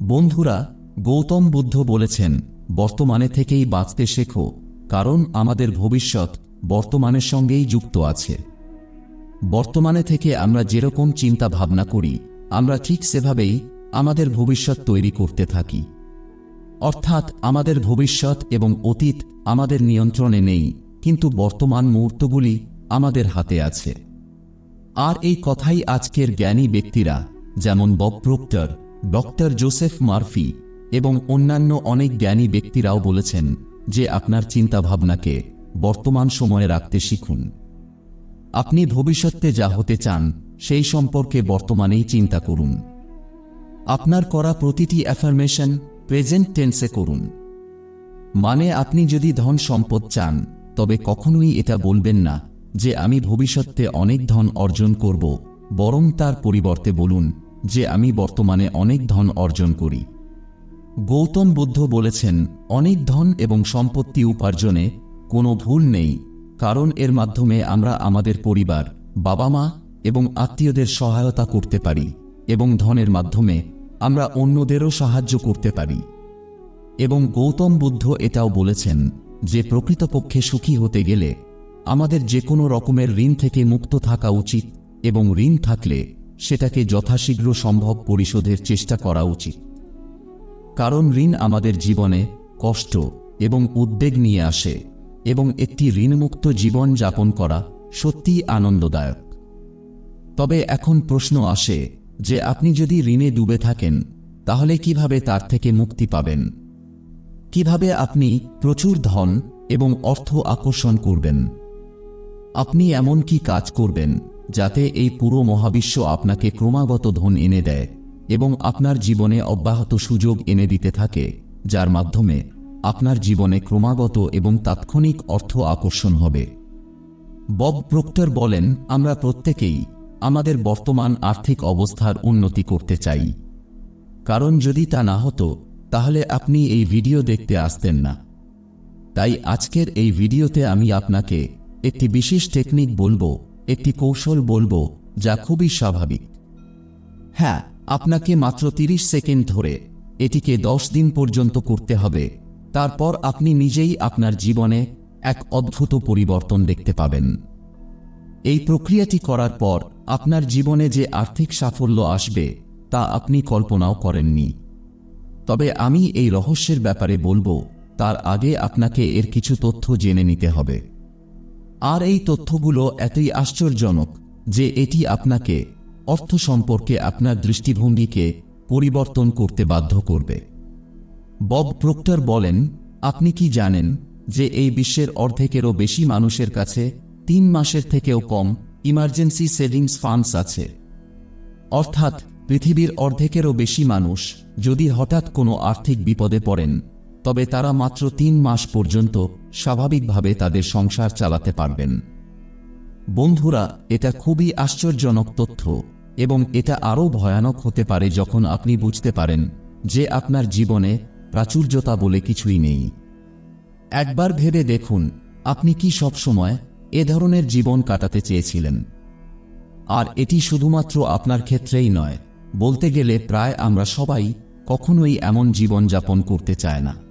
বন্ধুরা, গৌতম বুদ্ধ বলেছেন, বর্তমানে থেকেই বাঁচতে শেখো, কারণ আমাদের ভবিষ্যৎ বর্তমানের সঙ্গেই যুক্ত আছে। বর্তমানে থেকে আমরা যেরকম চিন্তা ভাবনা করি, আমরা ঠিক সেভাবেই আমাদের ভবিষ্যৎ তৈরি করতে থাকি। অর্থাৎ আমাদের ভবিষ্যৎ এবং অতীত আমাদের নিয়ন্ত্রণে নেই, কিন্তু বর্তমান মুহূর্তগুলি আমাদের হাতে আছে। আর এই কথাই আজকের জ্ঞানী ব্যক্তিরা, যেমন Bob Proctor doctor Joseph Murphy এবং অন্যান্য অনেক জ্ঞানী ব্যক্তিরাও বলেছেন যে আপনার চিন্তাভাবনাকে বর্তমান সময়ে রাখতে শিখুন। আপনি ভবিষ্যতে যা হতে চান সেই সম্পর্কে বর্তমানেই চিন্তা করুন। আপনার করা প্রতিটি অ্যাফার্মেশন প্রেজেন্ট টেন্সে করুন। মানে আপনি যদি ধন সম্পদ চান, তবে কখনোই এটা বলবেন না যে আমি ভবিষ্যতে অনেক ধন অর্জন করব, বরং তার পরিবর্তে বলুন যে আমি বর্তমানে অনেক ধন অর্জন করি। গৌতম বুদ্ধ বলেছেন, অনেক ধন এবং সম্পত্তি উপার্জনে কোনো ভুল নেই, কারণ এর মাধ্যমে আমরা আমাদের পরিবার বাবা মা এবং আত্মীয়দের সহায়তা করতে পারি এবং ধনের মাধ্যমে আমরা অন্যদেরও সাহায্য করতে পারি। এবং গৌতম বুদ্ধ এটাও বলেছেন যে প্রকৃতপক্ষে সুখী হতে গেলে আমাদের যে কোনো রকমের ঋণ থেকে মুক্ত থাকা উচিত এবং ঋণ থাকলে সেটাকে যথাশীঘ্র সম্ভব পরিশোধের চেষ্টা করা উচিত। কারণ ঋণ আমাদের জীবনে কষ্ট এবং উদ্বেগ নিয়ে আসে এবং একটি ঋণমুক্ত জীবন যাপন করা সত্যিই আনন্দদায়ক। তবে এখন প্রশ্ন আসে যে আপনি যদি ঋণে ডুবে থাকেন, তাহলে কীভাবে তার থেকে মুক্তি পাবেন? কীভাবে আপনি প্রচুর ধন এবং অর্থ আকর্ষণ করবেন? আপনি এমন কি কাজ করবেন যাতে এই পুরো মহাবিশ্ব আপনাকে ক্রমাগত ধন এনে দেয় এবং আপনার জীবনে অব্যাহত সুযোগ এনে দিতে থাকে, যার মাধ্যমে আপনার জীবনে ক্রমাগত এবং তাৎক্ষণিক অর্থ আকর্ষণ হবে। বব প্রক্টর বলেন, আমরা প্রত্যেকেই আমাদের বর্তমান আর্থিক অবস্থার উন্নতি করতে চাই। কারণ যদি তা না হতো, তাহলে আপনি এই ভিডিও দেখতে আসতেন না। তাই আজকের এই ভিডিওতে আমি আপনাকে একটি বিশেষ টেকনিক বলব একটি কৌশল বলব যা খুবই স্বাভাবিক। হ্যাঁ আপনাকে মাত্র ৩০ সেকেন্ড ধরে এটিকে দশ দিন পর্যন্ত করতে হবে। তারপর আপনি নিজেই আপনার জীবনে এক অদ্ভুত পরিবর্তন দেখতে পাবেন। এই প্রক্রিয়াটি করার পর আপনার জীবনে যে আর্থিক সাফল্য আসবে, তা আপনি কল্পনাও করেননি। তবে আমি এই রহস্যের ব্যাপারে বলব, তার আগে আপনাকে এর কিছু তথ্য জেনে নিতে হবে। আর এই তথ্যগুলো এতই আশ্চর্যজনক যে এটি আপনাকে অর্থ সম্পর্কে আপনার দৃষ্টিভঙ্গিকে পরিবর্তন করতে বাধ্য করবে। বব প্রক্টর বলেন, আপনি কি জানেন যে এই বিশ্বের অর্ধেকেরও বেশি মানুষের কাছে তিন মাসের থেকেও কম ইমার্জেন্সি সেভিংস ফান্ডস আছে? অর্থাৎ পৃথিবীর অর্ধেকেরও বেশি মানুষ যদি হঠাৎ কোনো আর্থিক বিপদে পড়েন, তবে তারা মাত্র তিন মাস পর্যন্ত স্বাভাবিকভাবে তাদের সংসার চালাতে পারবেন। বন্ধুরা, এটা খুবই আশ্চর্যজনক তথ্য এবং এটা আরও ভয়ানক হতে পারে যখন আপনি বুঝতে পারেন যে আপনার জীবনে প্রাচুর্যতা বলে কিছুই নেই। একবার ভেবে দেখুন, আপনি কি সবসময় এ ধরনের জীবন কাটাতে চেয়েছিলেন। আর এটি শুধুমাত্র আপনার ক্ষেত্রেই নয়, বলতে গেলে প্রায় আমরা সবাই কখনোই এমন জীবন যাপন করতে চায় না।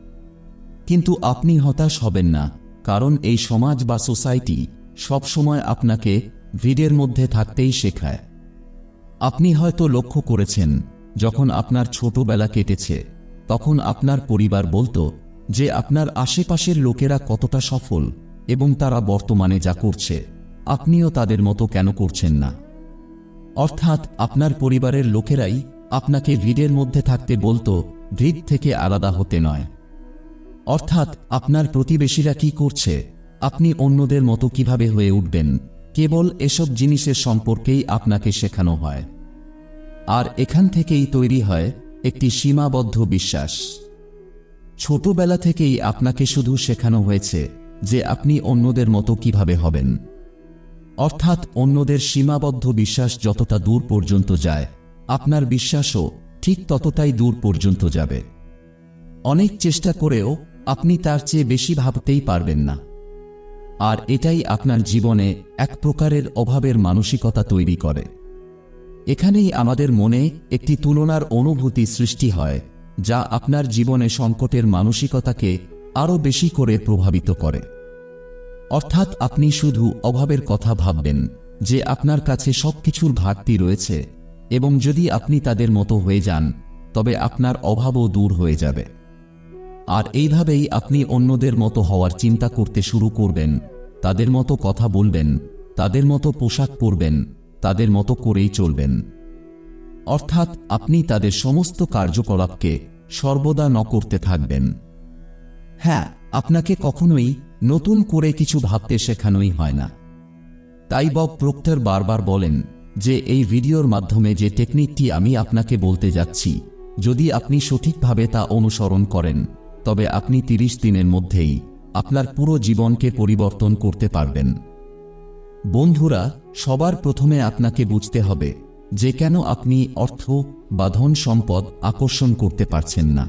কিন্তু আপনি হতাশ হবেন না, কারণ এই সমাজ বা সোসাইটি সবসময় আপনাকে ভিড়ের মধ্যে থাকতেই শেখায়। আপনি হয়তো লক্ষ্য করেছেন, যখন আপনার ছোটবেলা কেটেছে, তখন আপনার পরিবার বলতো যে আপনার আশেপাশের লোকেরা কতটা সফল এবং তারা বর্তমানে যা করছে, আপনিও তাদের মতো কেন করছেন না? অর্থাৎ আপনার পরিবারের লোকেরাই আপনাকে ভিড়ের মধ্যে থাকতে বলতো, ভিড় থেকে আলাদা হতে নয়। অর্থাৎ আপনার প্রতিবেশীরা কি করছে? আপনি অন্যদের মতো কীভাবে হয়ে উঠবেন? কেবল এসব জিনিসের সম্পর্কেই আপনাকে শেখানো হয়। আর এখান থেকেই তৈরি হয় একটি সীমাবদ্ধ বিশ্বাস। ছোটবেলা থেকেই আপনাকে শুধু শেখানো হয়েছে যে আপনি অন্যদের মতো কীভাবে হবেন। অর্থাৎ অন্যদের সীমাবদ্ধ বিশ্বাস যতটা দূর পর্যন্ত যায়, আপনার বিশ্বাসও ঠিক ততটাই দূর পর্যন্ত যাবে। অনেক চেষ্টা করেও আপনি তার চেয়ে বেশি ভাবতেই পারবেন না। আর এটাই আপনার জীবনে এক প্রকারের অভাবের মানসিকতা তৈরি করে। এখানেই আমাদের মনে একটি তুলনার অনুভূতি সৃষ্টি হয়, যা আপনার জীবনে সংকটের মানসিকতাকে আরও বেশি করে প্রভাবিত করে। অর্থাৎ আপনি শুধু অভাবের কথা ভাববেন যে আপনার কাছে সবকিছুর ঘাটতি রয়েছে এবং যদি আপনি তাদের মতো হয়ে যান, তবে আপনার অভাবও দূর হয়ে যাবে। আর এইভাবেই আপনি অন্যদের মতো হওয়ার চিন্তা করতে শুরু করবেন। তাদের মতো কথা বলবেন, তাদের মতো পোশাক পরবেন, তাদের মতো করেই চলবেন। অর্থাৎ আপনি তাদের সমস্ত কার্যকলাপকে সর্বদা ন করতে থাকবেন। হ্যাঁ আপনাকে কখনোই নতুন করে কিছু ভাবতে শেখানোই হয় না। তাই বব প্রক্টর বারবার বলেন যে, এই ভিডিওর মাধ্যমে যে টেকনিকটি আমি আপনাকে বলতে যাচ্ছি, যদি আপনি সঠিকভাবে তা অনুসরণ করেন তবে আপনি তিরিশ দিনের মধ্যেই আপনার পুরো জীবনকে পরিবর্তন করতে পারবেন। বন্ধুরা, সবার প্রথমে আপনাকে বুঝতে হবে যে কেন আপনি অর্থ বা ধন সম্পদ আকর্ষণ করতে পারছেন না।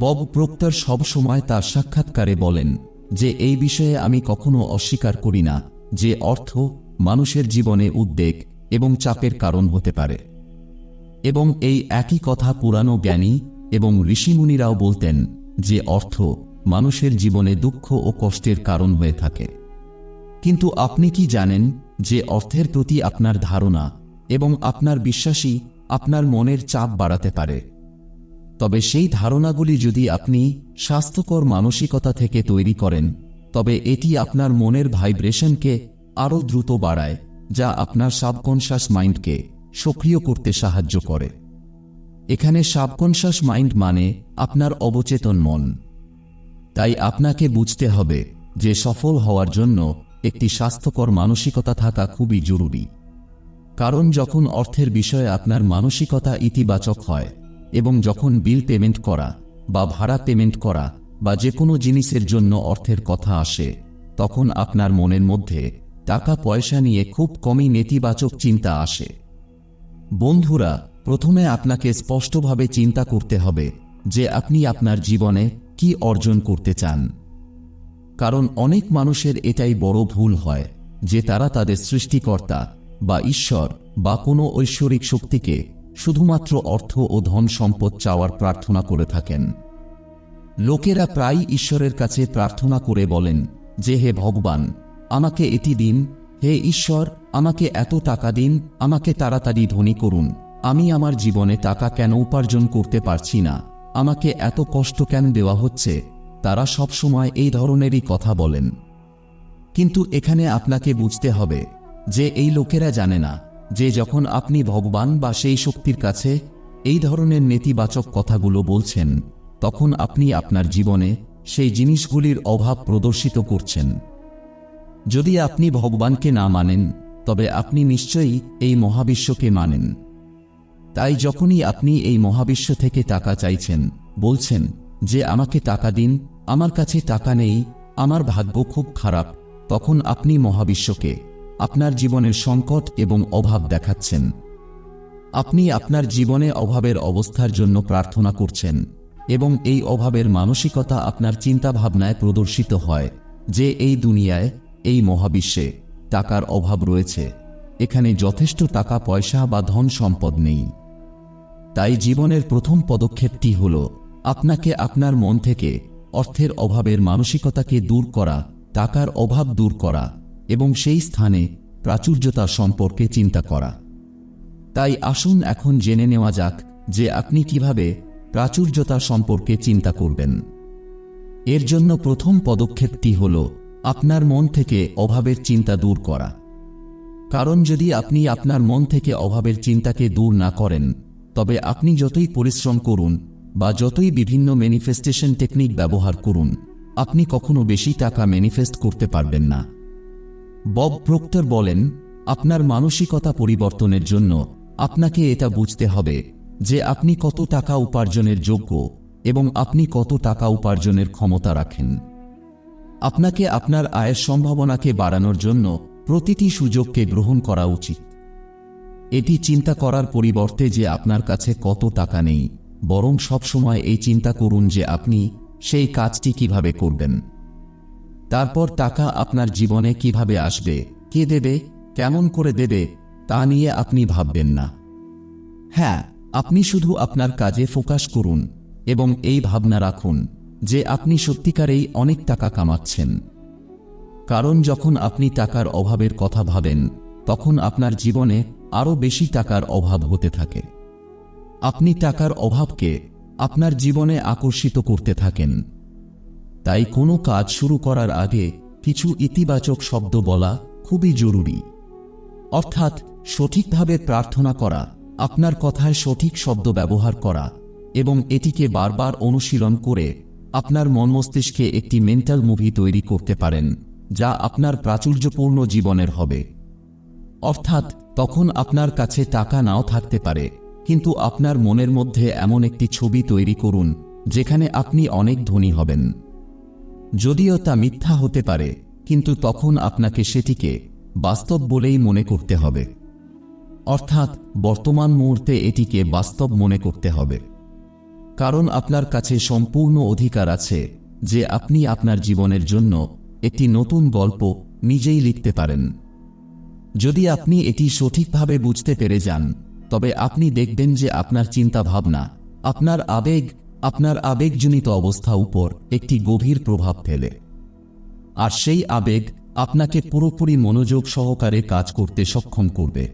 বব প্রক্টর সবসময় তার সাক্ষাৎকারে বলেন যে এই বিষয়ে আমি কখনো অস্বীকার করি না যে অর্থ মানুষের জীবনে উদ্বেগ এবং চাপের কারণ হতে পারে। এবং এই একই কথা পুরানো জ্ঞানী এবং ঋষিমুনিরাও বলতেন যে অর্থ মানুষের জীবনে দুঃখ ও কষ্টের কারণ হয়ে থাকে। কিন্তু আপনি কি জানেন যে অর্থের প্রতি আপনার ধারণা এবং আপনার বিশ্বাসই আপনার মনের চাপ বাড়াতে পারে? তবে সেই ধারণাগুলি যদি আপনি স্বাস্থ্যকর মানসিকতা থেকে তৈরি করেন, তবে এটি আপনার মনের ভাইব্রেশনকে আরও দ্রুত বাড়ায়, যা আপনার সাবকনশাস মাইন্ডকে সক্রিয় করতে সাহায্য করে। এখানে সাবকনশাস মাইন্ড মানে আপনার অবচেতন মন। তাই আপনাকে বুঝতে হবে যে সফল হওয়ার জন্য একটি স্বাস্থ্যকর মানসিকতা থাকা খুবই জরুরি। কারণ যখন অর্থের বিষয়ে আপনার মানসিকতা ইতিবাচক হয় এবং যখন বিল পেমেন্ট করা বা ভাড়া পেমেন্ট করা বা যে কোনো জিনিসের জন্য অর্থের কথা আসে, তখন আপনার মনের মধ্যে টাকা পয়সা নিয়ে খুব কমই নেতিবাচক চিন্তা আসে। বন্ধুরা প্রথমে আপনাকে স্পষ্টভাবে চিন্তা করতে হবে যে আপনি আপনার জীবনে কি অর্জন করতে চান। কারণ অনেক মানুষের এটাই বড় ভুল হয় যে তারা তাদের সৃষ্টিকর্তা বা ঈশ্বর বা কোনো ঐশ্বরিক শক্তিকে শুধুমাত্র অর্থ ও ধন সম্পদ চাওয়ার প্রার্থনা করে থাকেন। লোকেরা প্রায় ঈশ্বরের কাছে প্রার্থনা করে বলেন যে, হে ভগবান, আমাকে এটি দিন। হে ঈশ্বর, আমাকে এত টাকা দিন, আমাকে তাড়াতাড়ি ধনী করুন। আমি আমার জীবনে টাকা কেন উপার্জন করতে পারছি না? আমাকে এত কষ্ট কেন দেওয়া হচ্ছে? তারা সবসময় এই ধরনেরই কথা বলেন। কিন্তু এখানে আপনাকে বুঝতে হবে যে এই লোকেরা জানে না যে যখন আপনি ভগবান বা সেই শক্তির কাছে এই ধরনের নেতিবাচক কথাগুলো বলছেন, তখন আপনি আপনার জীবনে সেই জিনিসগুলির অভাব প্রদর্শিত করছেন। যদি আপনি ভগবানকে না মানেন, তবে আপনি নিশ্চয়ই এই মহাবিশ্বকে মানেন। তাই যখনই আপনি এই মহাবিশ্ব থেকে টাকা চাইছেন, বলছেন যে আমাকে টাকা দিন, আমার কাছে টাকা নেই, আমার ভাগ্য খুব খারাপ, তখন আপনি মহাবিশ্বকে, আপনার জীবনের সংকট এবং অভাব দেখাচ্ছেন। আপনি আপনার জীবনে অভাবের অবস্থার জন্য প্রার্থনা করছেন এবং এই অভাবের মানসিকতা আপনার চিন্তাভাবনায় প্রদর্শিত হয় যে এই দুনিয়ায়, এই মহাবিশ্বে টাকার অভাব রয়েছে, এখানে যথেষ্ট টাকা পয়সা বা ধন সম্পদ নেই। তাই জীবনের প্রথম পদক্ষেপটি হল আপনাকে আপনার মন থেকে অর্থের অভাবের মানসিকতাকে দূর করা, টাকার অভাব দূর করা এবং সেই স্থানে প্রাচুর্যতা সম্পর্কে চিন্তা করা। তাই আসুন এখন জেনে নেওয়া যাক যে আপনি কীভাবে প্রাচুর্যতা সম্পর্কে চিন্তা করবেন। এর জন্য প্রথম পদক্ষেপটি হল আপনার মন থেকে অভাবের চিন্তা দূর করা। কারণ যদি আপনি আপনার মন থেকে অভাবের চিন্তাকে দূর না করেন তবে আপনি যতই পরিশ্রম করুন বা যতই বিভিন্ন ম্যানিফেস্টেশন টেকনিক ব্যবহার করুন, আপনি কখনো বেশি টাকা ম্যানিফেস্ট করতে পারবেন না। বব প্রক্টর বলেন, আপনার মানসিকতা পরিবর্তনের জন্য আপনাকে এটা বুঝতে হবে যে আপনি কত টাকা উপার্জনের যোগ্য এবং আপনি কত টাকা উপার্জনের ক্ষমতা রাখেন। আপনাকে আপনার আয়ের সম্ভাবনাকে বাড়ানোর জন্য প্রতিটি সুযোগকে গ্রহণ করা উচিত। এটি চিন্তা করার পরিবর্তে যে আপনার কাছে কত টাকা নেই, বরং সবসময় এই চিন্তা করুন যে আপনি সেই কাজটি কীভাবে করবেন। তারপর টাকা আপনার জীবনে কীভাবে আসবে, কে দেবে, কেমন করে দেবে, তা নিয়ে আপনি ভাববেন না। হ্যাঁ আপনি শুধু আপনার কাজে ফোকাস করুন এবং এই ভাবনা রাখুন যে আপনি সত্যিকারেই অনেক টাকা কামাচ্ছেন। কারণ যখন আপনি টাকার অভাবের কথা ভাবেন, তখন আপনার জীবনে আরও বেশি টাকার অভাব হতে থাকে। আপনি টাকার অভাবকে আপনার জীবনে আকর্ষিত করতে থাকেন। তাই কোনো কাজ শুরু করার আগে কিছু ইতিবাচক শব্দ বলা খুবই জরুরি। অর্থাৎ সঠিকভাবে প্রার্থনা করা, আপনার কথায় সঠিক শব্দ ব্যবহার করা এবং এটিকে বারবার অনুশীলন করে আপনার মন মস্তিষ্কে একটি মেন্টাল মুভি তৈরি করতে পারেন, যা আপনার প্রাচুর্যপূর্ণ জীবনের হবে। অর্থাৎ তখন আপনার কাছে টাকা নাও থাকতে পারে, কিন্তু আপনার মনের মধ্যে এমন একটি ছবি তৈরি করুন, যেখানে আপনি অনেক ধনী হবেন। যদিও তা মিথ্যা হতে পারে, কিন্তু তখন আপনাকে সেটিকে বাস্তব বলেই মনে করতে হবে। অর্থাৎ, বর্তমান মুহূর্তে এটিকে বাস্তব মনে করতে হবে। কারণ আপনার কাছে সম্পূর্ণ অধিকার আছে যে আপনি আপনার জীবনের জন্য একটি নতুন গল্প নিজেই লিখতে পারেন। যদি আপনি এটি সঠিকভাবে বুঝতে পেরে যান, তবে আপনি দেখবেন যে আপনার চিন্তা ভাবনা আপনার আবেগ, আপনার আবেগজনিত অবস্থা উপর একটি গভীর প্রভাব ফেলে। আর সেই আবেগ আপনাকে পুরোপুরি মনোযোগ সহকারে কাজ করতে সক্ষম করবে।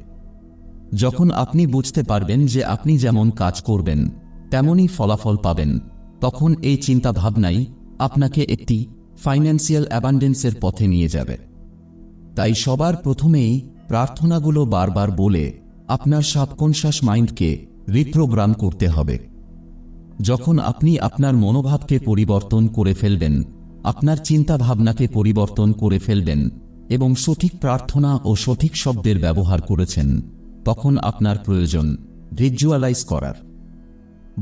যখন আপনি বুঝতে পারবেন যে আপনি যেমন কাজ করবেন, তেমনই ফলাফল পাবেন, তখন এই চিন্তা ভাবনাই আপনাকে একটি ফাইন্যান্সিয়াল অ্যাবান্ডেন্সের পথে নিয়ে যাবে। তাই সবার প্রথমেই প্রার্থনাগুলো বারবার বলে আপনার সাবকনশাস মাইন্ডকে রিপ্রোগ্রাম করতে হবে। যখন আপনি আপনার মনোভাবকে পরিবর্তন করে ফেলবেন, আপনার চিন্তা ভাবনাকে পরিবর্তন করে ফেলবেন এবং সঠিক প্রার্থনা ও সঠিক শব্দের ব্যবহার করেছেন, তখন আপনার প্রয়োজন ভিজুয়ালাইজ করার।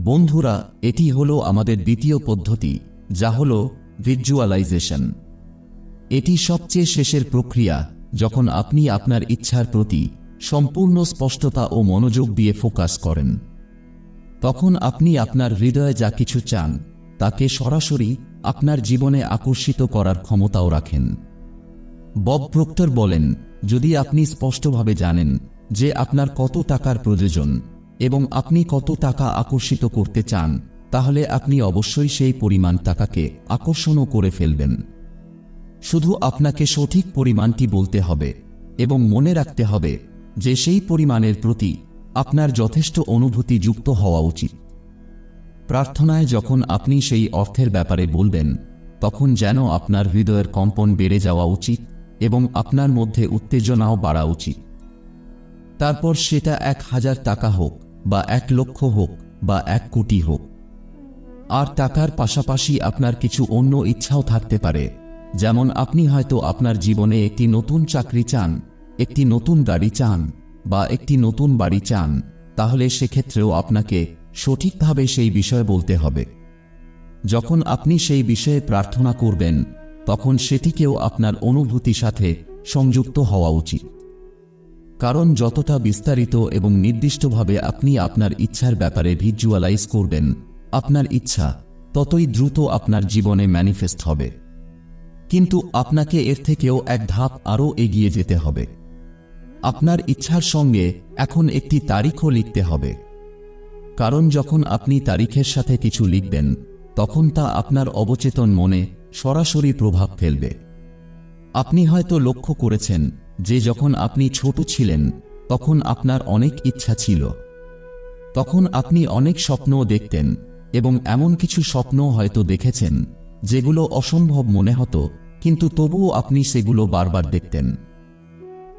বন্ধুরা, এটি হলো আমাদের দ্বিতীয় পদ্ধতি, যা হল ভিজুয়ালাইজেশন। এটি সবচেয়ে শেষের প্রক্রিয়া যখন আপনি আপনার ইচ্ছার প্রতি সম্পূর্ণ স্পষ্টতা ও মনোযোগ দিয়ে ফোকাস করেন, তখন আপনি আপনার হৃদয়ে যা কিছু চান, তাকে সরাসরি আপনার জীবনে আকর্ষিত করার ক্ষমতাও রাখেন। বব প্রক্টর বলেন, যদি আপনি স্পষ্টভাবে জানেন যে আপনার কত টাকার প্রয়োজন এবং আপনি কত টাকা আকর্ষিত করতে চান, তাহলে আপনি অবশ্যই সেই পরিমাণ টাকাকে আকর্ষণও করে ফেলবেন। শুধু আপনাকে সঠিক পরিমাণটি বলতে হবে এবং মনে রাখতে হবে যে সেই পরিমাণের প্রতি আপনার যথেষ্ট অনুভূতি যুক্ত হওয়া উচিত। প্রার্থনায় যখন আপনি সেই অর্থের ব্যাপারে বলবেন, তখন যেন আপনার হৃদয়ের কম্পন বেড়ে যাওয়া উচিত এবং আপনার মধ্যে উত্তেজনাও বাড়া উচিত। তারপর সেটা এক হাজার টাকা হোক বা এক লক্ষ হোক বা এক কোটি হোক। আর টাকার পাশাপাশি আপনার কিছু অন্য ইচ্ছাও থাকতে পারে। যেমন আপনি হয়তো আপনার জীবনে একটি নতুন চাকরি চান, একটি নতুন গাড়ি চান, বা একটি নতুন বাড়ি চান, তাহলে সেক্ষেত্রেও আপনাকে সঠিকভাবে সেই বিষয়ে বলতে হবে। যখন আপনি সেই বিষয়ে প্রার্থনা করবেন, তখন সেটিকেও আপনার অনুভূতি সাথে সংযুক্ত হওয়া উচিত। কারণ যতটা বিস্তারিত এবং নির্দিষ্টভাবে আপনি আপনার ইচ্ছার ব্যাপারে ভিজুয়ালাইজ করবেন, আপনার ইচ্ছা ততই দ্রুত আপনার জীবনে ম্যানিফেস্ট হবে। কিন্তু আপনাকে এর থেকেও এক ধাপ আরও এগিয়ে যেতে হবে। আপনার ইচ্ছার সঙ্গে এখন একটি তারিখও লিখতে হবে। কারণ যখন আপনি তারিখের সাথে কিছু লিখবেন, তখন তা আপনার অবচেতন মনে সরাসরি প্রভাব ফেলবে। আপনি হয়তো লক্ষ্য করেছেন যে যখন আপনি ছোট ছিলেন, তখন আপনার অনেক ইচ্ছা ছিল। তখন আপনি অনেক স্বপ্নও দেখতেন এবং এমন কিছু স্বপ্ন হয়তো দেখেছেন যেগুলো অসম্ভব মনে হতো, কিন্তু তবুও আপনি সেগুলো বারবার দেখতেন।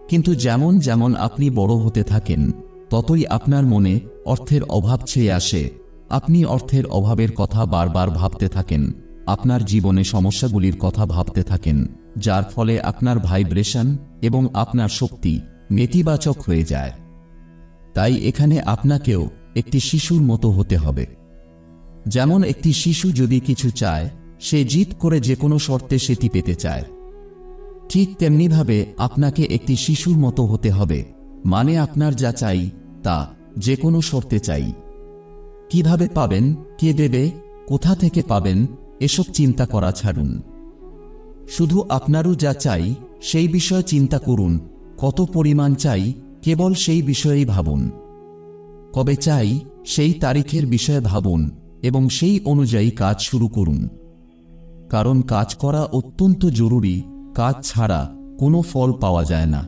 কিন্তু যেমন যেমন আপনি বড় হতে থাকেন, ততই আপনার মনে অর্থের অভাব ছেয়ে আসে। আপনি অর্থের অভাবের কথা বারবার ভাবতে থাকেন, আপনার জীবনে সমস্যাগুলির কথা ভাবতে থাকেন, যার ফলে আপনার ভাইব্রেশন এবং আপনার শক্তি নেতিবাচক হয়ে যায়। তাই এখানে আপনাকেও একটি শিশুর মতো হতে হবে। যেমন একটি শিশু যদি কিছু চায় সে জিত করে যে কোনো শর্তে সেটি পেতে চায়। ঠিক তেমনিভাবে আপনাকে একটি শিশুর মতো হতে হবে মানে আপনার যা চাই তা যে কোনো শর্তে চাই। কীভাবে পাবেন, কে দেবে, কোথা থেকে পাবেন, এসব চিন্তা করা ছাড়ুন। শুধু আপনারও যা চাই সেই বিষয়ে চিন্তা করুন, কত পরিমাণ চাই কেবল সেই বিষয়েই ভাবুন। কবে চাই সেই তারিখের বিষয়ে ভাবুন এবং সেই অনুযায়ী কাজ শুরু করুন। কারণ কাজ করা অত্যন্ত জরুরি, কাজ ছাড়া কোনো ফল পাওয়া যায় না।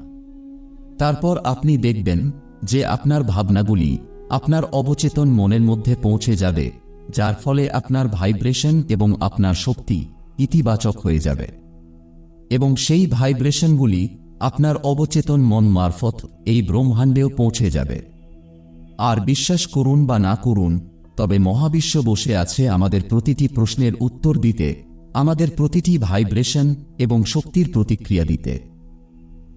তারপর আপনি দেখবেন যে আপনার ভাবনাগুলি আপনার অবচেতন মনের মধ্যে পৌঁছে যাবে, যার ফলে আপনার ভাইব্রেশন এবং আপনার শক্তি ইতিবাচক হয়ে যাবে। এবং সেই ভাইব্রেশনগুলি আপনার অবচেতন মন মারফত এই ব্রহ্মাণ্ডেও পৌঁছে যাবে। আর বিশ্বাস করুন বা না করুন, তবে মহাবিশ্ব বসে আছে আমাদের প্রতিটি প্রশ্নের উত্তর দিতে আমাদের প্রতিটি ভাইব্রেশন এবং শক্তির প্রতিক্রিয়া দিতে।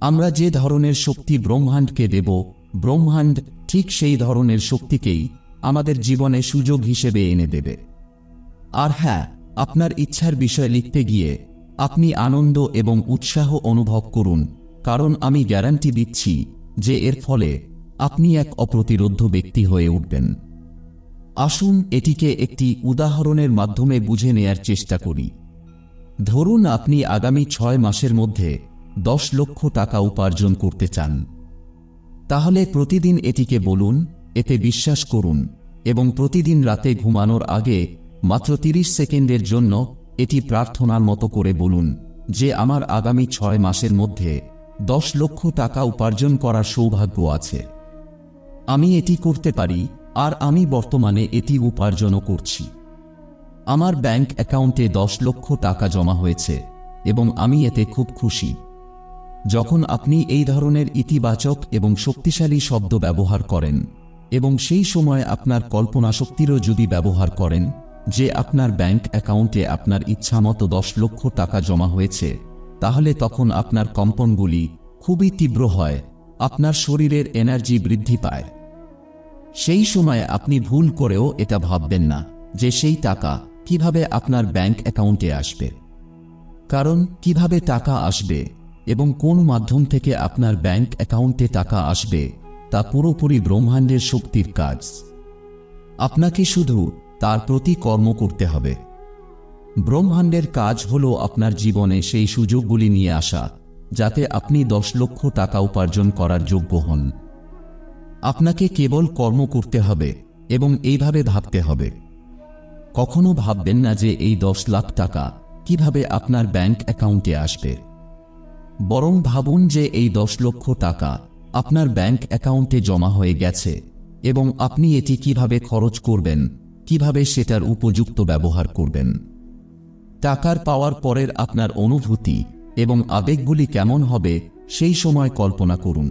আমরা যে ধরনের শক্তি ব্রহ্মাণ্ডকে দেব, ব্রহ্মাণ্ড ঠিক সেই ধরনের শক্তিকেই আমাদের জীবনে সুযোগ হিসেবে এনে দেবে। আর হ্যাঁ আপনার ইচ্ছার বিষয় লিখতে গিয়ে আপনি আনন্দ এবং উৎসাহ অনুভব করুন, কারণ আমি গ্যারান্টি দিচ্ছি যে এর ফলে আপনি এক অপ্রতিরোধ্য ব্যক্তি হয়ে উঠবেন। আসুন এটিকে একটি উদাহরণের মাধ্যমে বুঝে নেয়ার চেষ্টা করি। ধরুন আপনি আগামী ছয় মাসের মধ্যে দশ লক্ষ টাকা উপার্জন করতে চান। তাহলে প্রতিদিন এটিকে বলুন, এতে বিশ্বাস করুন এবং প্রতিদিন রাতে ঘুমানোর আগে মাত্র তিরিশ সেকেন্ডের জন্য এটি প্রার্থনার মতো করে বলুন যে আমার আগামী ছয় মাসের মধ্যে দশ লক্ষ টাকা উপার্জন করার সৌভাগ্য আছে। আমি এটি করতে পারি আর আমি বর্তমানে এটি উপার্জনও করছি। আমার ব্যাংক অ্যাকাউন্টে দশ লক্ষ টাকা জমা হয়েছে এবং আমি এতে খুব খুশি। যখন আপনি এই ধরনের ইতিবাচক এবং শক্তিশালী শব্দ ব্যবহার করেন এবং সেই সময় আপনার কল্পনা শক্তিরও যদি ব্যবহার করেন যে আপনার ব্যাংক অ্যাকাউন্টে আপনার ইচ্ছামতো দশ লক্ষ টাকা জমা হয়েছে, তাহলে তখন আপনার কম্পনগুলি খুবই তীব্র হয়, আপনার শরীরের এনার্জি বৃদ্ধি পায়। সেই সময় আপনি ভুল করেও এটা ভাববেন না যে সেই টাকা কীভাবে আপনার ব্যাংক অ্যাকাউন্টে আসবে? কারণ, কীভাবে টাকা আসবে এবং কোন মাধ্যম থেকে আপনার ব্যাংক অ্যাকাউন্টে টাকা আসবে, তা পুরোপুরি ব্রহ্মাণ্ডের শক্তির কাজ। আপনাকে শুধু তার প্রতি কর্ম করতে হবে। ব্রহ্মাণ্ডের কাজ হল আপনার জীবনে সেই সুযোগগুলি নিয়ে আসা, যাতে আপনি দশ লক্ষ টাকা উপার্জন করার যোগ্য হন। আপনাকে কেবল কর্ম করতে হবে এবং এইভাবে ভাবতে হবে। কখনো ভাববেন না যে এই দশ লাখ টাকা কীভাবে আপনার ব্যাংক অ্যাকাউন্টে আসবে। বরং ভাবুন যে এই দশ লক্ষ টাকা আপনার ব্যাংক অ্যাকাউন্টে জমা হয়ে গেছে এবং আপনি এটি কীভাবে খরচ করবেন, কীভাবে সেটার উপযুক্ত ব্যবহার করবেন। টাকার পাওয়ার পরের আপনার অনুভূতি এবং আবেগগুলি কেমন হবে সেই সময় কল্পনা করুন।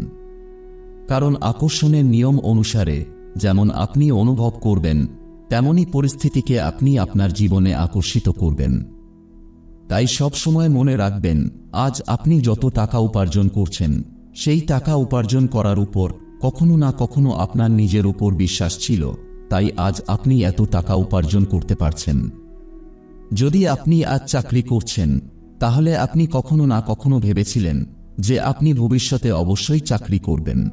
কারণ আকর্ষণের নিয়ম অনুসারে যেমন আপনি অনুভব করবেন তেমনি পরিস্থিতিকে আপনি আপনার জীবনে আকর্ষিত করবেন। তাই সবসময় মনে রাখবেন, আজ আপনি যত টাকা উপার্জন করছেন, সেই টাকা উপার্জন করার উপর কখনো না কখনো আপনার নিজের উপর বিশ্বাস ছিল, তাই আজ আপনি এত টাকা উপার্জন করতে পারছেন। যদি আপনি আজ চাকরি করছেন, তাহলে আপনি কখনো না কখনো ভেবেছিলেন যে আপনি ভবিষ্যতে অবশ্যই চাকরি করবেন।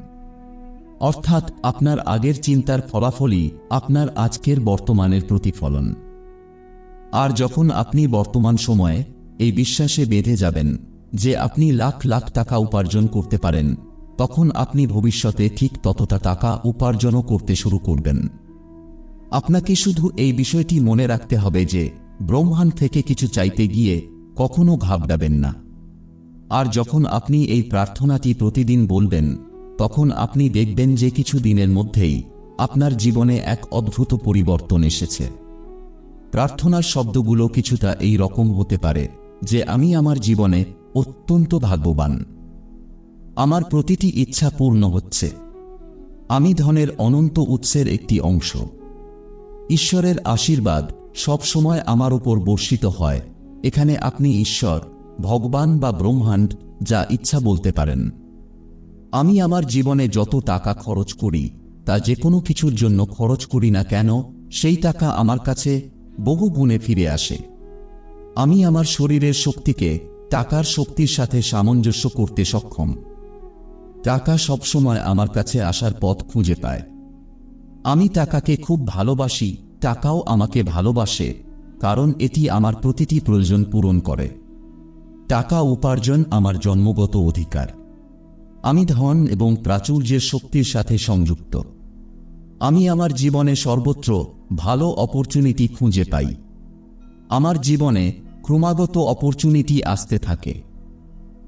অর্থাৎ আপনার আগের চিন্তার ফলাফলই আপনার আজকের বর্তমানের প্রতিফলন। আর যখন আপনি বর্তমান সময়ে এই বিশ্বাসে বেঁধে যাবেন যে আপনি লাখ লাখ টাকা উপার্জন করতে পারেন, তখন আপনি ভবিষ্যতে ঠিক ততটা টাকা উপার্জনও করতে শুরু করবেন। আপনাকে শুধু এই বিষয়টি মনে রাখতে হবে যে ব্রহ্মাণ্ড থেকে কিছু চাইতে গিয়ে কখনো ঘাবড়াবেন না। আর যখন আপনি এই প্রার্থনাটি প্রতিদিন বলবেন তখন আপনি দেখবেন যে কিছু দিনের মধ্যেই আপনার জীবনে এক অদ্ভুত পরিবর্তন এসেছে। প্রার্থনার শব্দগুলো কিছুটা এই রকম হতে পারে যে আমি আমার জীবনে অত্যন্ত ভাগ্যবান। আমার প্রতিটি ইচ্ছা পূর্ণ হচ্ছে। আমি ধনের অনন্ত উৎসের একটি অংশ। ঈশ্বরের আশীর্বাদ সবসময় আমার উপর বর্ষিত হয়। এখানে আপনি ঈশ্বর, ভগবান বা ব্রহ্মাণ্ড যা ইচ্ছা বলতে পারেন। আমি আমার জীবনে যত টাকা খরচ করি, তা যে কোনো কিছুর জন্য খরচ করি না কেন, সেই টাকা আমার কাছে বহু গুণে ফিরে আসে। আমি আমার শরীরের শক্তিকে টাকার শক্তির সাথে সামঞ্জস্য করতে সক্ষম। টাকা সবসময় আমার কাছে আসার পথ খুঁজে পায়। আমি টাকাকে খুব ভালোবাসি, টাকাও আমাকে ভালোবাসে, কারণ এটি আমার প্রতিটি প্রয়োজন পূরণ করে। টাকা উপার্জন আমার জন্মগত অধিকার। আমি ধন এবং প্রাচুর্যের শক্তির সাথে সংযুক্ত। আমি আমার জীবনে সর্বত্র ভালো অপরচুনিটি খুঁজে পাই। আমার জীবনে ক্রমাগত অপরচুনিটি আসতে থাকে।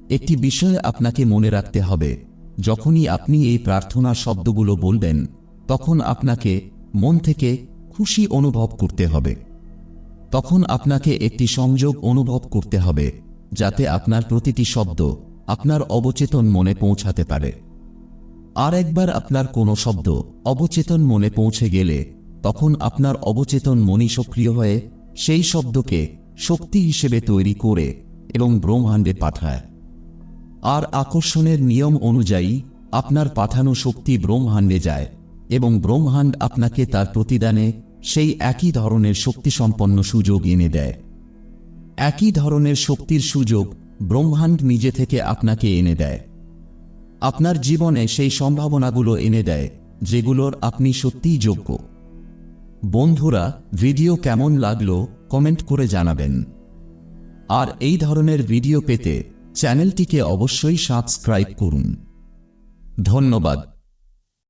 একটি বিষয় আপনাকে মনে রাখতে হবে, যখনই আপনি এই প্রার্থনা শব্দগুলো বলবেন, তখন আপনাকে মন থেকে খুশি অনুভব করতে হবে। তখন আপনাকে একটি সংযোগ অনুভব করতে হবে, যাতে আপনার প্রতিটি শব্দ আপনার অবচেতন মনে পৌঁছাতে পারে। আর একবার আপনার কোনো শব্দ অবচেতন মনে পৌঁছে গেলে, তখন আপনার অবচেতন মনি সক্রিয় হয়ে সেই শব্দকে শক্তি হিসেবে তৈরি করে এবং ব্রহ্মাণ্ডে পাঠায়। আর আকর্ষণের নিয়ম অনুযায়ী আপনার পাঠানো শক্তি ব্রহ্মাণ্ডে যায় এবং ব্রহ্মাণ্ড আপনাকে তার প্রতিদানে সেই একই ধরনের শক্তিসম্পন্ন সুযোগ এনে দেয়। একই ধরনের শক্তির সুযোগ ব্রহ্মাণ্ড নিজে থেকে আপনাকে এনে দেয়। আপনার জীবনে সেই সম্ভাবনাগুলো এনে দেয়, যেগুলোর আপনি সত্যিই যোগ্য। বন্ধুরা, ভিডিও কেমন লাগল, কমেন্ট করে জানাবেন। আর এই ধরনের ভিডিও পেতে চ্যানেলটিকে অবশ্যই সাবস্ক্রাইব করুন। ধন্যবাদ।